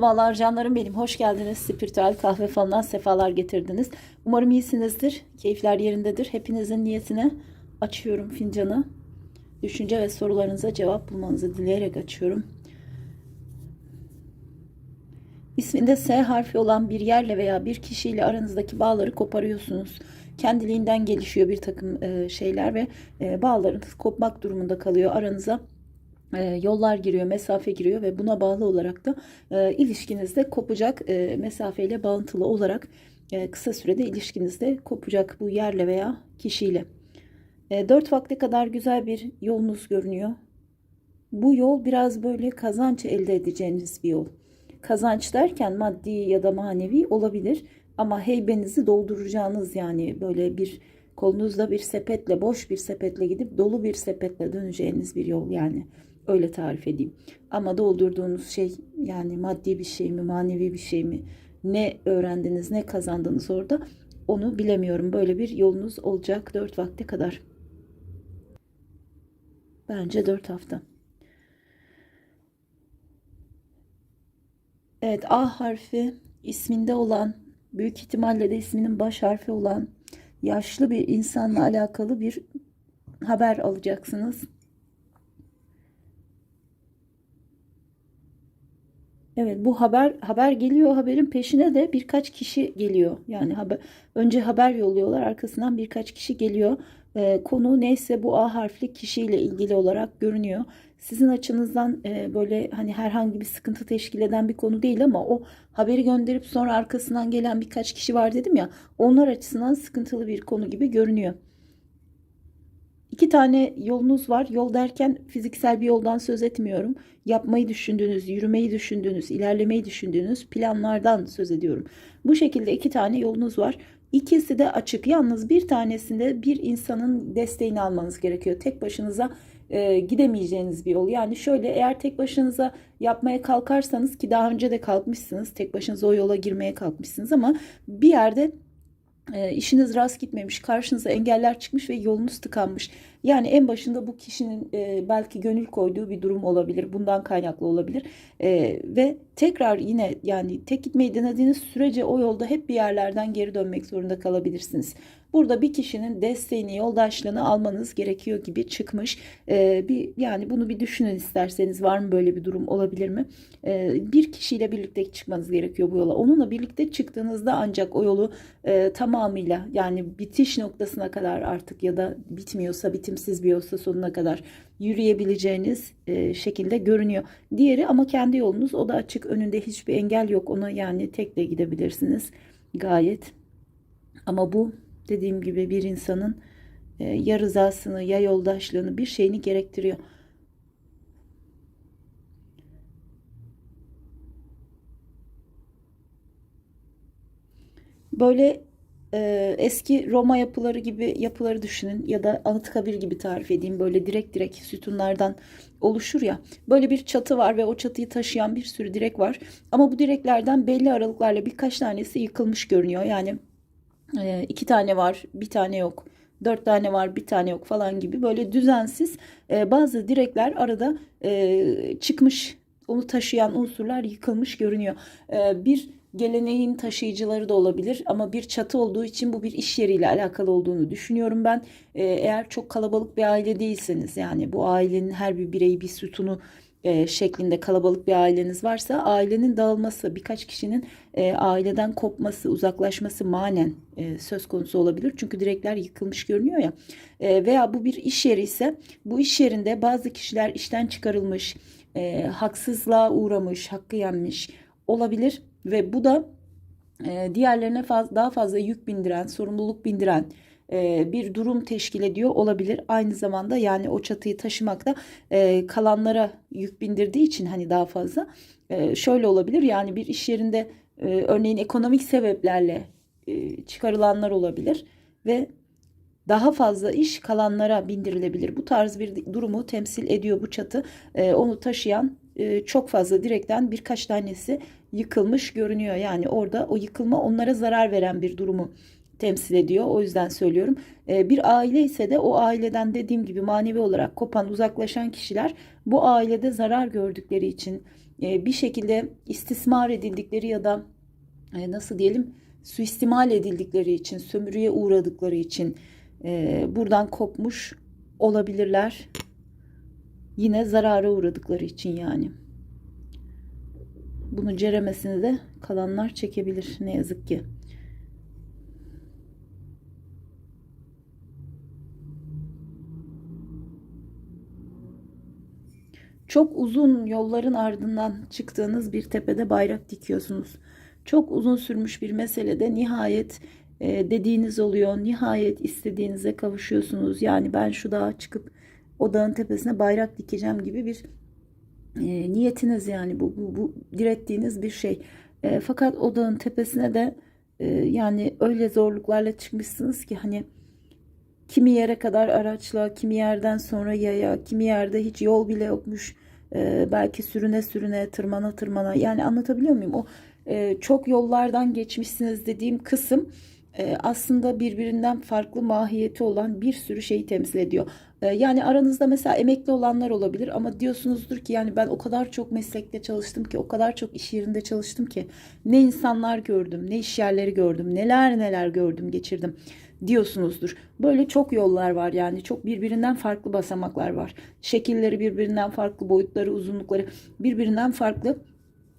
Merhabalar canlarım benim. Hoş geldiniz. Spiritüel kahve falına sefalar getirdiniz. Umarım iyisinizdir. Keyifler yerindedir. Hepinizin niyetine açıyorum fincanı. Düşünce ve sorularınıza cevap bulmanızı dileyerek açıyorum. İsminde S harfi olan bir yerle veya bir kişiyle aranızdaki bağları koparıyorsunuz. Kendiliğinden gelişiyor bir takım e, şeyler ve e, bağlarınız kopmak durumunda kalıyor aranıza e, yollar giriyor, mesafe giriyor ve buna bağlı olarak da e, ilişkinizde kopacak e, mesafeyle bağıntılı olarak e, kısa sürede ilişkinizde kopacak bu yerle veya kişiyle. E, 4 vakte kadar güzel bir yolunuz görünüyor. Bu yol biraz böyle kazanç elde edeceğiniz bir yol. Kazanç derken maddi ya da manevi olabilir ama heybenizi dolduracağınız yani böyle bir kolunuzda bir sepetle boş bir sepetle gidip dolu bir sepetle döneceğiniz bir yol yani öyle tarif edeyim. Ama doldurduğunuz şey yani maddi bir şey mi manevi bir şey mi ne öğrendiniz ne kazandınız orada onu bilemiyorum. Böyle bir yolunuz olacak 4 vakte kadar. Bence 4 hafta. Evet A harfi isminde olan büyük ihtimalle de isminin baş harfi olan yaşlı bir insanla alakalı bir haber alacaksınız. Evet bu haber haber geliyor haberin peşine de birkaç kişi geliyor. Yani haber önce haber yolluyorlar arkasından birkaç kişi geliyor. Ee, konu neyse bu A harfli kişiyle ilgili olarak görünüyor. Sizin açınızdan e, böyle hani herhangi bir sıkıntı teşkil eden bir konu değil ama o haberi gönderip sonra arkasından gelen birkaç kişi var dedim ya. Onlar açısından sıkıntılı bir konu gibi görünüyor. İki tane yolunuz var. Yol derken fiziksel bir yoldan söz etmiyorum. Yapmayı düşündüğünüz, yürümeyi düşündüğünüz, ilerlemeyi düşündüğünüz planlardan söz ediyorum. Bu şekilde iki tane yolunuz var. İkisi de açık. Yalnız bir tanesinde bir insanın desteğini almanız gerekiyor. Tek başınıza e, gidemeyeceğiniz bir yol. Yani şöyle eğer tek başınıza yapmaya kalkarsanız ki daha önce de kalkmışsınız. Tek başınıza o yola girmeye kalkmışsınız ama bir yerde e, işiniz rast gitmemiş, karşınıza engeller çıkmış ve yolunuz tıkanmış. Yani en başında bu kişinin e, belki gönül koyduğu bir durum olabilir. Bundan kaynaklı olabilir. E, ve tekrar yine yani tek gitmeyi denediğiniz sürece o yolda hep bir yerlerden geri dönmek zorunda kalabilirsiniz. Burada bir kişinin desteğini, yoldaşlığını almanız gerekiyor gibi çıkmış. Ee, bir yani bunu bir düşünün isterseniz var mı böyle bir durum olabilir mi? Ee, bir kişiyle birlikte çıkmanız gerekiyor bu yola. Onunla birlikte çıktığınızda ancak o yolu e, tamamıyla yani bitiş noktasına kadar artık ya da bitmiyorsa bitimsiz bir yolsa sonuna kadar yürüyebileceğiniz e, şekilde görünüyor. Diğeri ama kendi yolunuz o da açık önünde hiçbir engel yok ona yani tek de gidebilirsiniz gayet. Ama bu dediğim gibi bir insanın e, ya rızasını ya yoldaşlığını bir şeyini gerektiriyor. Böyle e, eski Roma yapıları gibi yapıları düşünün ya da Anıtkabir gibi tarif edeyim. Böyle direk direk sütunlardan oluşur ya. Böyle bir çatı var ve o çatıyı taşıyan bir sürü direk var. Ama bu direklerden belli aralıklarla birkaç tanesi yıkılmış görünüyor. Yani e, iki tane var bir tane yok. Dört tane var bir tane yok falan gibi. Böyle düzensiz e, bazı direkler arada e, çıkmış onu taşıyan unsurlar yıkılmış görünüyor. E, bir geleneğin taşıyıcıları da olabilir ama bir çatı olduğu için bu bir iş yeriyle alakalı olduğunu düşünüyorum ben. Eğer çok kalabalık bir aile değilseniz yani bu ailenin her bir bireyi bir sütunu e, şeklinde kalabalık bir aileniz varsa ailenin dağılması, birkaç kişinin e, aileden kopması, uzaklaşması manen e, söz konusu olabilir. Çünkü direkler yıkılmış görünüyor ya. E, veya bu bir iş yeri ise bu iş yerinde bazı kişiler işten çıkarılmış, e, haksızlığa uğramış, hakkı yenmiş olabilir ve bu da e, diğerlerine faz, daha fazla yük bindiren, sorumluluk bindiren bir durum teşkil ediyor olabilir. Aynı zamanda yani o çatıyı taşımakta e, kalanlara yük bindirdiği için hani daha fazla e, şöyle olabilir. Yani bir iş yerinde e, örneğin ekonomik sebeplerle e, çıkarılanlar olabilir ve daha fazla iş kalanlara bindirilebilir. Bu tarz bir durumu temsil ediyor bu çatı. E, onu taşıyan e, çok fazla direkten birkaç tanesi yıkılmış görünüyor. Yani orada o yıkılma onlara zarar veren bir durumu temsil ediyor. O yüzden söylüyorum. E, bir aile ise de o aileden dediğim gibi manevi olarak kopan, uzaklaşan kişiler bu ailede zarar gördükleri için e, bir şekilde istismar edildikleri ya da e, nasıl diyelim suistimal edildikleri için, sömürüye uğradıkları için e, buradan kopmuş olabilirler. Yine zarara uğradıkları için yani. Bunun ceremesini de kalanlar çekebilir ne yazık ki. Çok uzun yolların ardından çıktığınız bir tepede bayrak dikiyorsunuz. Çok uzun sürmüş bir meselede nihayet e, dediğiniz oluyor. Nihayet istediğinize kavuşuyorsunuz. Yani ben şu dağa çıkıp o dağın tepesine bayrak dikeceğim gibi bir e, niyetiniz yani bu, bu, bu direttiğiniz bir şey. E, fakat o dağın tepesine de e, yani öyle zorluklarla çıkmışsınız ki hani kimi yere kadar araçla, kimi yerden sonra yaya, kimi yerde hiç yol bile yokmuş. E, belki sürüne sürüne, tırmana tırmana. Yani anlatabiliyor muyum? O e, çok yollardan geçmişsiniz dediğim kısım e, aslında birbirinden farklı mahiyeti olan bir sürü şeyi temsil ediyor. E, yani aranızda mesela emekli olanlar olabilir ama diyorsunuzdur ki yani ben o kadar çok meslekte çalıştım ki o kadar çok iş yerinde çalıştım ki ne insanlar gördüm ne iş yerleri gördüm neler neler gördüm geçirdim diyorsunuzdur. Böyle çok yollar var yani. Çok birbirinden farklı basamaklar var. Şekilleri birbirinden farklı boyutları uzunlukları birbirinden farklı.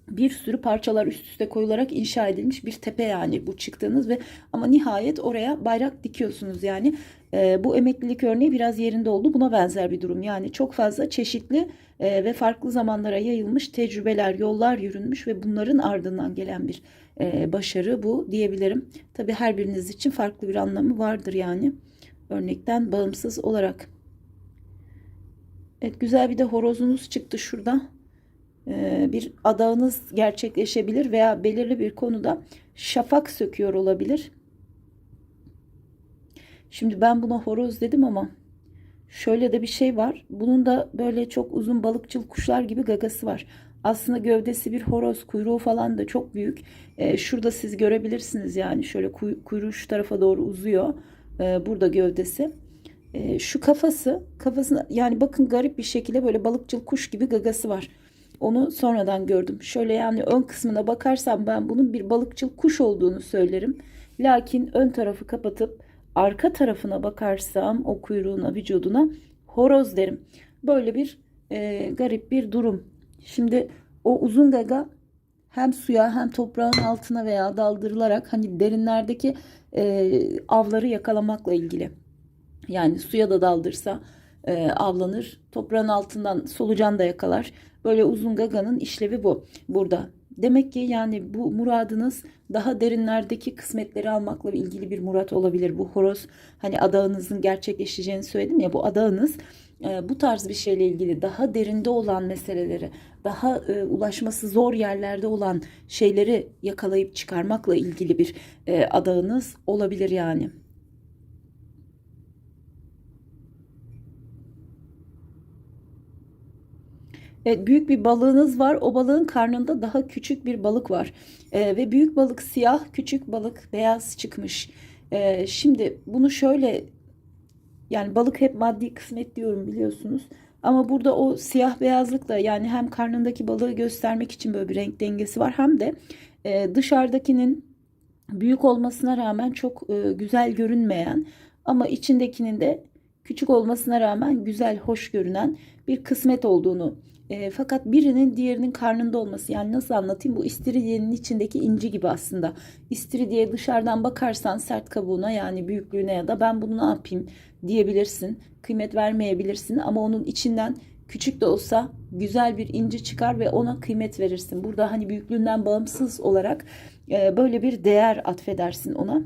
Bir sürü parçalar üst üste koyularak inşa edilmiş bir tepe yani bu çıktığınız ve ama nihayet oraya bayrak dikiyorsunuz yani. E, bu emeklilik örneği biraz yerinde oldu. Buna benzer bir durum. Yani çok fazla çeşitli e, ve farklı zamanlara yayılmış tecrübeler yollar yürünmüş ve bunların ardından gelen bir e, başarı bu diyebilirim tabi her biriniz için farklı bir anlamı vardır yani örnekten bağımsız olarak evet güzel bir de horozunuz çıktı şurada ee, bir adağınız gerçekleşebilir veya belirli bir konuda şafak söküyor olabilir. Şimdi ben buna horoz dedim ama şöyle de bir şey var. Bunun da böyle çok uzun balıkçıl kuşlar gibi gagası var. Aslında gövdesi bir horoz, kuyruğu falan da çok büyük. Ee, şurada siz görebilirsiniz yani şöyle kuyruğu şu tarafa doğru uzuyor. Ee, burada gövdesi. Ee, şu kafası, kafasına yani bakın garip bir şekilde böyle balıkçıl kuş gibi gagası var. Onu sonradan gördüm. Şöyle yani ön kısmına bakarsam ben bunun bir balıkçıl kuş olduğunu söylerim. Lakin ön tarafı kapatıp arka tarafına bakarsam o kuyruğuna, vücuduna horoz derim. Böyle bir e, garip bir durum. Şimdi o uzun gaga hem suya hem toprağın altına veya daldırılarak hani derinlerdeki e, avları yakalamakla ilgili. Yani suya da daldırsa e, avlanır. Toprağın altından solucan da yakalar. Böyle uzun gaganın işlevi bu burada. Demek ki yani bu muradınız daha derinlerdeki kısmetleri almakla ilgili bir murat olabilir. Bu horoz hani adağınızın gerçekleşeceğini söyledim ya bu adağınız e, bu tarz bir şeyle ilgili daha derinde olan meseleleri, daha e, ulaşması zor yerlerde olan şeyleri yakalayıp çıkarmakla ilgili bir e, adağınız olabilir yani. Evet, büyük bir balığınız var. O balığın karnında daha küçük bir balık var. Ee, ve büyük balık siyah, küçük balık beyaz çıkmış. Ee, şimdi bunu şöyle yani balık hep maddi kısmet diyorum biliyorsunuz. Ama burada o siyah beyazlık da yani hem karnındaki balığı göstermek için böyle bir renk dengesi var hem de e, dışarıdakinin büyük olmasına rağmen çok e, güzel görünmeyen ama içindekinin de küçük olmasına rağmen güzel, hoş görünen bir kısmet olduğunu e, fakat birinin diğerinin karnında olması yani nasıl anlatayım bu istiridyenin içindeki inci gibi aslında. İstiridye dışarıdan bakarsan sert kabuğuna yani büyüklüğüne ya da ben bunu ne yapayım diyebilirsin. Kıymet vermeyebilirsin ama onun içinden küçük de olsa güzel bir inci çıkar ve ona kıymet verirsin. Burada hani büyüklüğünden bağımsız olarak e, böyle bir değer atfedersin ona.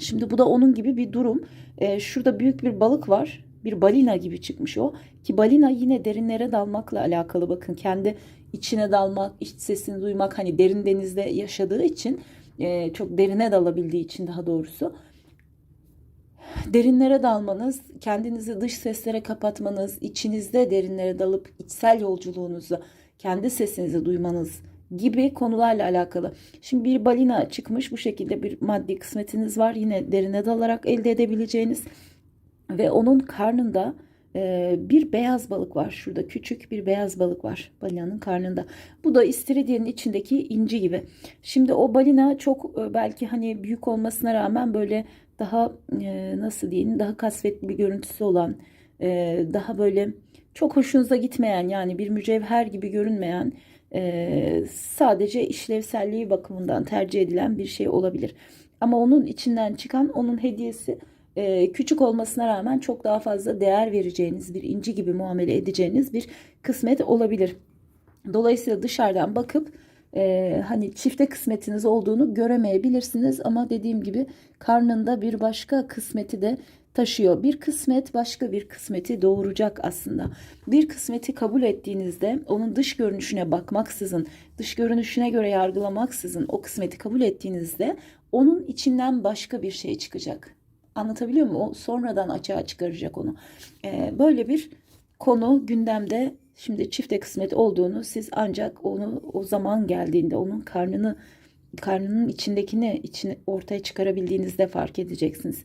Şimdi bu da onun gibi bir durum. E, şurada büyük bir balık var bir balina gibi çıkmış o. Ki balina yine derinlere dalmakla alakalı bakın kendi içine dalmak, iç sesini duymak hani derin denizde yaşadığı için e, çok derine dalabildiği için daha doğrusu derinlere dalmanız, kendinizi dış seslere kapatmanız, içinizde derinlere dalıp içsel yolculuğunuzu, kendi sesinizi duymanız gibi konularla alakalı. Şimdi bir balina çıkmış bu şekilde bir maddi kısmetiniz var. Yine derine dalarak elde edebileceğiniz ve onun karnında Ee, bir beyaz balık var şurada küçük bir beyaz balık var balinanın karnında. Bu da istiridyenin içindeki inci gibi. Şimdi o balina çok e, belki hani büyük olmasına rağmen böyle daha e, nasıl diyeyim daha kasvetli bir görüntüsü olan e, daha böyle çok hoşunuza gitmeyen yani bir mücevher gibi görünmeyen sadece işlevselliği bakımından tercih edilen bir şey olabilir. Ama onun içinden çıkan onun hediyesi küçük olmasına rağmen çok daha fazla değer vereceğiniz bir inci gibi muamele edeceğiniz bir kısmet olabilir. Dolayısıyla dışarıdan bakıp e, hani çifte kısmetiniz olduğunu göremeyebilirsiniz ama dediğim gibi karnında bir başka kısmeti de taşıyor. Bir kısmet başka bir kısmeti doğuracak aslında. Bir kısmeti kabul ettiğinizde onun dış görünüşüne bakmaksızın, dış görünüşüne göre yargılamaksızın o kısmeti kabul ettiğinizde onun içinden başka bir şey çıkacak. Anlatabiliyor muyum? O sonradan açığa çıkaracak onu. Ee, böyle bir konu gündemde şimdi çifte kısmet olduğunu siz ancak onu o zaman geldiğinde onun karnını karnının içindekini içine ortaya çıkarabildiğinizde fark edeceksiniz.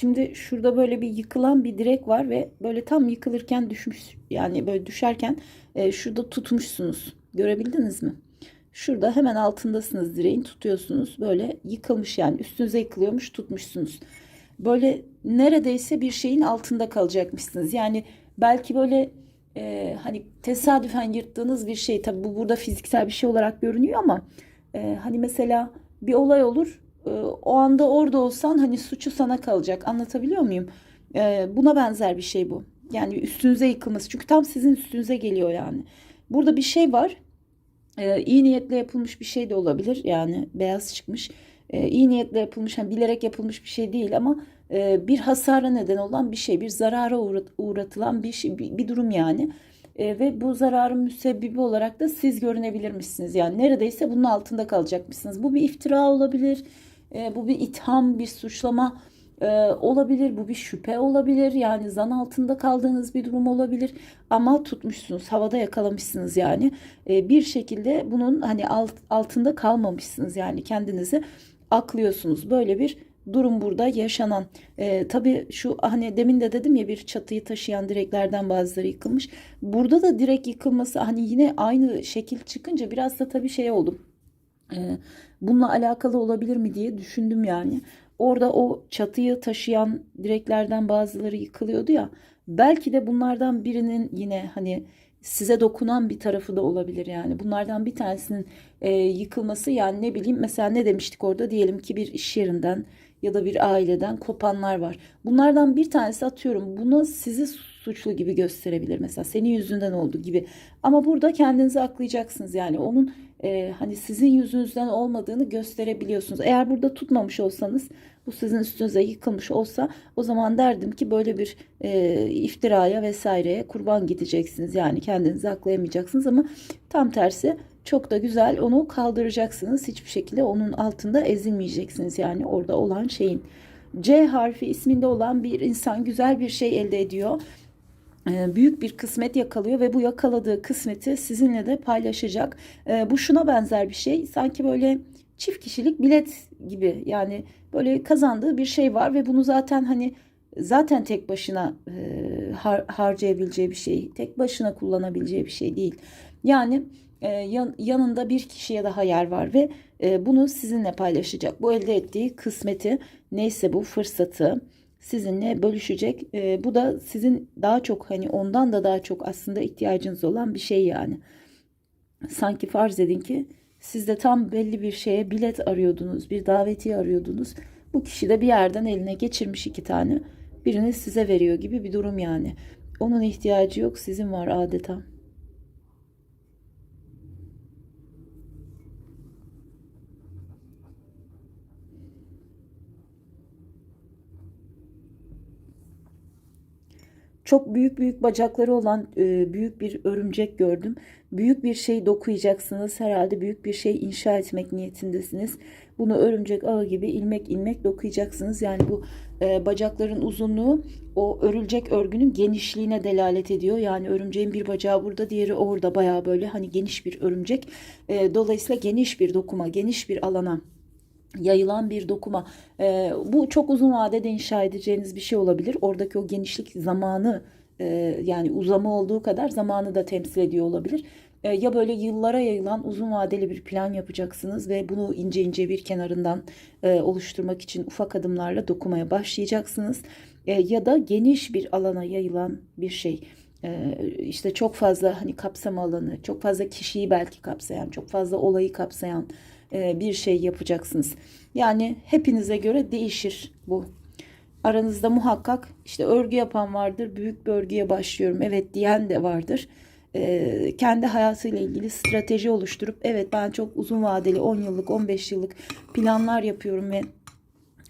Şimdi şurada böyle bir yıkılan bir direk var ve böyle tam yıkılırken düşmüş yani böyle düşerken e, şurada tutmuşsunuz. Görebildiniz mi? Şurada hemen altındasınız direğin tutuyorsunuz. Böyle yıkılmış yani üstünüze yıkılıyormuş tutmuşsunuz. Böyle neredeyse bir şeyin altında kalacakmışsınız. Yani belki böyle e, hani tesadüfen yırttığınız bir şey tabi bu burada fiziksel bir şey olarak görünüyor ama e, hani mesela bir olay olur o anda orada olsan hani suçu sana kalacak. Anlatabiliyor muyum? E, buna benzer bir şey bu. Yani üstünüze yıkılması. Çünkü tam sizin üstünüze geliyor yani. Burada bir şey var. E, iyi niyetle yapılmış bir şey de olabilir. Yani beyaz çıkmış. E, iyi niyetle yapılmış, yani bilerek yapılmış bir şey değil ama e, bir hasara neden olan bir şey, bir zarara uğrat, uğratılan bir şey, bir durum yani. E, ve bu zararın müsebbibi olarak da siz görünebilirmişsiniz. Yani neredeyse bunun altında kalacakmışsınız. Bu bir iftira olabilir e, bu bir itham, bir suçlama e, olabilir. Bu bir şüphe olabilir. Yani zan altında kaldığınız bir durum olabilir. Ama tutmuşsunuz, havada yakalamışsınız yani. E, bir şekilde bunun hani alt, altında kalmamışsınız yani kendinizi aklıyorsunuz. Böyle bir durum burada yaşanan. E, tabii şu hani demin de dedim ya bir çatıyı taşıyan direklerden bazıları yıkılmış. Burada da direk yıkılması hani yine aynı şekil çıkınca biraz da tabii şey oldum. E, bununla alakalı olabilir mi diye düşündüm yani. Orada o çatıyı taşıyan direklerden bazıları yıkılıyordu ya. Belki de bunlardan birinin yine hani size dokunan bir tarafı da olabilir yani. Bunlardan bir tanesinin e, yıkılması yani ne bileyim mesela ne demiştik orada diyelim ki bir iş yerinden ya da bir aileden kopanlar var. Bunlardan bir tanesi atıyorum bunu sizi suçlu gibi gösterebilir mesela senin yüzünden oldu gibi. Ama burada kendinizi aklayacaksınız yani onun e, hani sizin yüzünüzden olmadığını gösterebiliyorsunuz. Eğer burada tutmamış olsanız bu sizin üstünüze yıkılmış olsa o zaman derdim ki böyle bir e, iftiraya vesaireye kurban gideceksiniz. Yani kendinizi aklayamayacaksınız ama tam tersi çok da güzel onu kaldıracaksınız. Hiçbir şekilde onun altında ezilmeyeceksiniz. Yani orada olan şeyin. C harfi isminde olan bir insan güzel bir şey elde ediyor büyük bir kısmet yakalıyor ve bu yakaladığı kısmeti sizinle de paylaşacak. Ee, bu şuna benzer bir şey. Sanki böyle çift kişilik bilet gibi yani böyle kazandığı bir şey var ve bunu zaten hani zaten tek başına e, har harcayabileceği bir şey, tek başına kullanabileceği bir şey değil. Yani e, yan, yanında bir kişiye daha yer var ve e, bunu sizinle paylaşacak. Bu elde ettiği kısmeti neyse bu fırsatı sizinle bölüşecek. E, bu da sizin daha çok hani ondan da daha çok aslında ihtiyacınız olan bir şey yani. Sanki farz edin ki siz de tam belli bir şeye bilet arıyordunuz, bir davetiye arıyordunuz. Bu kişi de bir yerden eline geçirmiş iki tane. Birini size veriyor gibi bir durum yani. Onun ihtiyacı yok, sizin var adeta. Çok büyük büyük bacakları olan e, büyük bir örümcek gördüm. Büyük bir şey dokuyacaksınız. Herhalde büyük bir şey inşa etmek niyetindesiniz. Bunu örümcek ağı gibi ilmek ilmek dokuyacaksınız. Yani bu e, bacakların uzunluğu o örülecek örgünün genişliğine delalet ediyor. Yani örümceğin bir bacağı burada, diğeri orada bayağı böyle hani geniş bir örümcek. E, dolayısıyla geniş bir dokuma, geniş bir alana yayılan bir dokuma. E, bu çok uzun vadede inşa edeceğiniz bir şey olabilir. Oradaki o genişlik zamanı e, yani uzama olduğu kadar zamanı da temsil ediyor olabilir. E, ya böyle yıllara yayılan uzun vadeli bir plan yapacaksınız ve bunu ince ince bir kenarından e, oluşturmak için ufak adımlarla dokumaya başlayacaksınız. E, ya da geniş bir alana yayılan bir şey. İşte çok fazla hani kapsama alanı, çok fazla kişiyi belki kapsayan, çok fazla olayı kapsayan bir şey yapacaksınız. Yani hepinize göre değişir bu. Aranızda muhakkak işte örgü yapan vardır, büyük bir örgüye başlıyorum evet diyen de vardır. E, kendi hayatıyla ilgili strateji oluşturup evet ben çok uzun vadeli 10 yıllık 15 yıllık planlar yapıyorum ve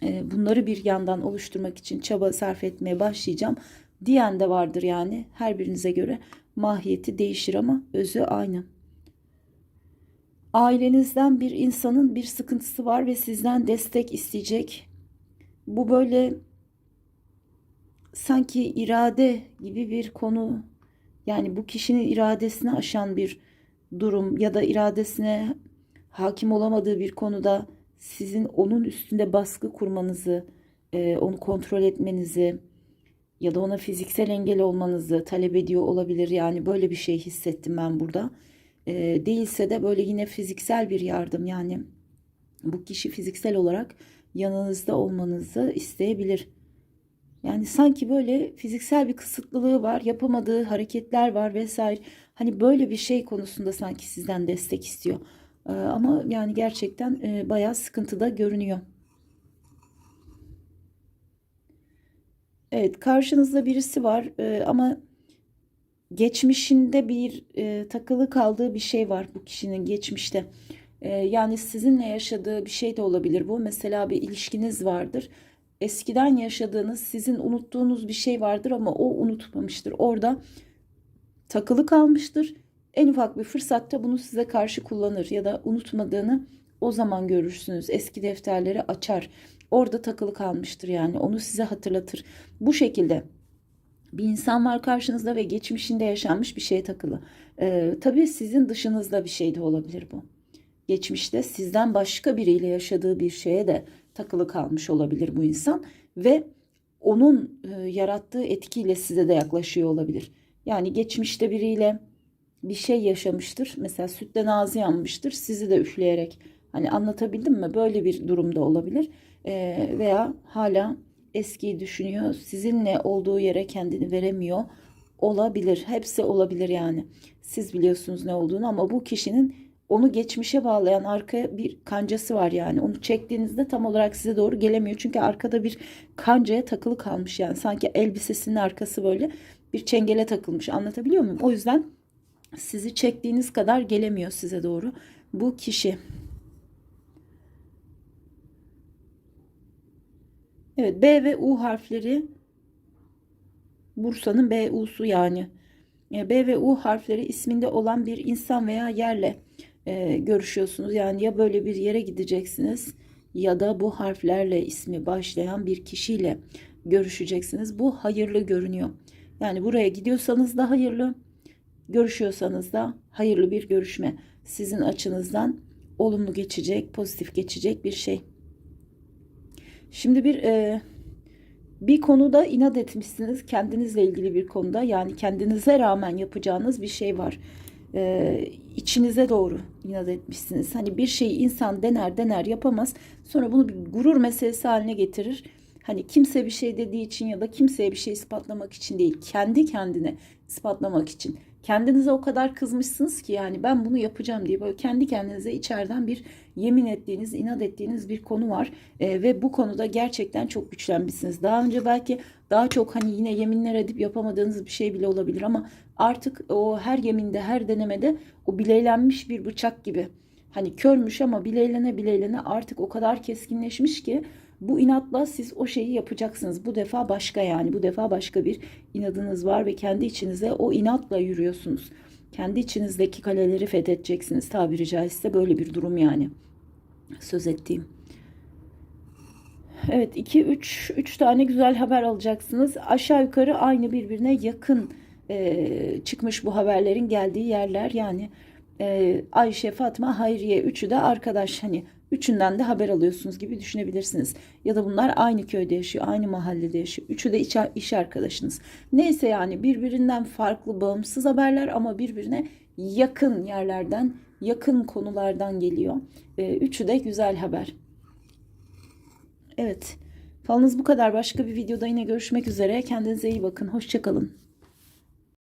e, bunları bir yandan oluşturmak için çaba sarf etmeye başlayacağım diyen de vardır yani her birinize göre mahiyeti değişir ama özü aynı ailenizden bir insanın bir sıkıntısı var ve sizden destek isteyecek. Bu böyle sanki irade gibi bir konu. Yani bu kişinin iradesini aşan bir durum ya da iradesine hakim olamadığı bir konuda sizin onun üstünde baskı kurmanızı, e, onu kontrol etmenizi ya da ona fiziksel engel olmanızı talep ediyor olabilir. Yani böyle bir şey hissettim ben burada e, değilse de böyle yine fiziksel bir yardım yani bu kişi fiziksel olarak yanınızda olmanızı isteyebilir. Yani sanki böyle fiziksel bir kısıtlılığı var, yapamadığı hareketler var vesaire. Hani böyle bir şey konusunda sanki sizden destek istiyor. Ee, ama yani gerçekten e, bayağı sıkıntıda görünüyor. Evet, karşınızda birisi var e, ama geçmişinde bir e, takılı kaldığı bir şey var bu kişinin geçmişte. E, yani sizinle yaşadığı bir şey de olabilir bu. Mesela bir ilişkiniz vardır. Eskiden yaşadığınız, sizin unuttuğunuz bir şey vardır ama o unutmamıştır. Orada takılı kalmıştır. En ufak bir fırsatta bunu size karşı kullanır ya da unutmadığını o zaman görürsünüz. Eski defterleri açar. Orada takılı kalmıştır yani. Onu size hatırlatır. Bu şekilde bir insan var karşınızda ve geçmişinde yaşanmış bir şeye takılı. Ee, tabii sizin dışınızda bir şey de olabilir bu. Geçmişte sizden başka biriyle yaşadığı bir şeye de takılı kalmış olabilir bu insan ve onun e, yarattığı etkiyle size de yaklaşıyor olabilir. Yani geçmişte biriyle bir şey yaşamıştır. Mesela sütten ağzı yanmıştır. Sizi de üfleyerek hani anlatabildim mi? Böyle bir durumda olabilir. Ee, veya hala eskiyi düşünüyor. Sizinle olduğu yere kendini veremiyor. Olabilir. Hepsi olabilir yani. Siz biliyorsunuz ne olduğunu ama bu kişinin onu geçmişe bağlayan arkaya bir kancası var yani. Onu çektiğinizde tam olarak size doğru gelemiyor. Çünkü arkada bir kancaya takılı kalmış yani. Sanki elbisesinin arkası böyle bir çengele takılmış. Anlatabiliyor muyum? O yüzden sizi çektiğiniz kadar gelemiyor size doğru bu kişi. Evet B ve U harfleri Bursa'nın B U'su yani. E, B ve U harfleri isminde olan bir insan veya yerle e, görüşüyorsunuz. Yani ya böyle bir yere gideceksiniz ya da bu harflerle ismi başlayan bir kişiyle görüşeceksiniz. Bu hayırlı görünüyor. Yani buraya gidiyorsanız da hayırlı, görüşüyorsanız da hayırlı bir görüşme. Sizin açınızdan olumlu geçecek, pozitif geçecek bir şey. Şimdi bir e, bir konuda inat etmişsiniz kendinizle ilgili bir konuda yani kendinize rağmen yapacağınız bir şey var. E, içinize doğru inat etmişsiniz. Hani bir şeyi insan dener dener yapamaz sonra bunu bir gurur meselesi haline getirir. Hani kimse bir şey dediği için ya da kimseye bir şey ispatlamak için değil kendi kendine ispatlamak için. Kendinize o kadar kızmışsınız ki yani ben bunu yapacağım diye böyle kendi kendinize içeriden bir yemin ettiğiniz, inat ettiğiniz bir konu var. E, ve bu konuda gerçekten çok güçlenmişsiniz. Daha önce belki daha çok hani yine yeminler edip yapamadığınız bir şey bile olabilir ama artık o her yeminde, her denemede o bileylenmiş bir bıçak gibi. Hani körmüş ama bileylene bileylene artık o kadar keskinleşmiş ki Bu inatla siz o şeyi yapacaksınız. Bu defa başka yani. Bu defa başka bir inadınız var ve kendi içinize o inatla yürüyorsunuz. Kendi içinizdeki kaleleri fethedeceksiniz tabiri caizse böyle bir durum yani. Söz ettiğim. Evet 2 3 3 tane güzel haber alacaksınız. Aşağı yukarı aynı birbirine yakın e, çıkmış bu haberlerin geldiği yerler. Yani e, Ayşe, Fatma, Hayriye üçü de arkadaş hani üçünden de haber alıyorsunuz gibi düşünebilirsiniz. Ya da bunlar aynı köyde yaşıyor, aynı mahallede yaşıyor. Üçü de iş, arkadaşınız. Neyse yani birbirinden farklı, bağımsız haberler ama birbirine yakın yerlerden, yakın konulardan geliyor. E, üçü de güzel haber. Evet. Falınız bu kadar. Başka bir videoda yine görüşmek üzere. Kendinize iyi bakın. Hoşçakalın.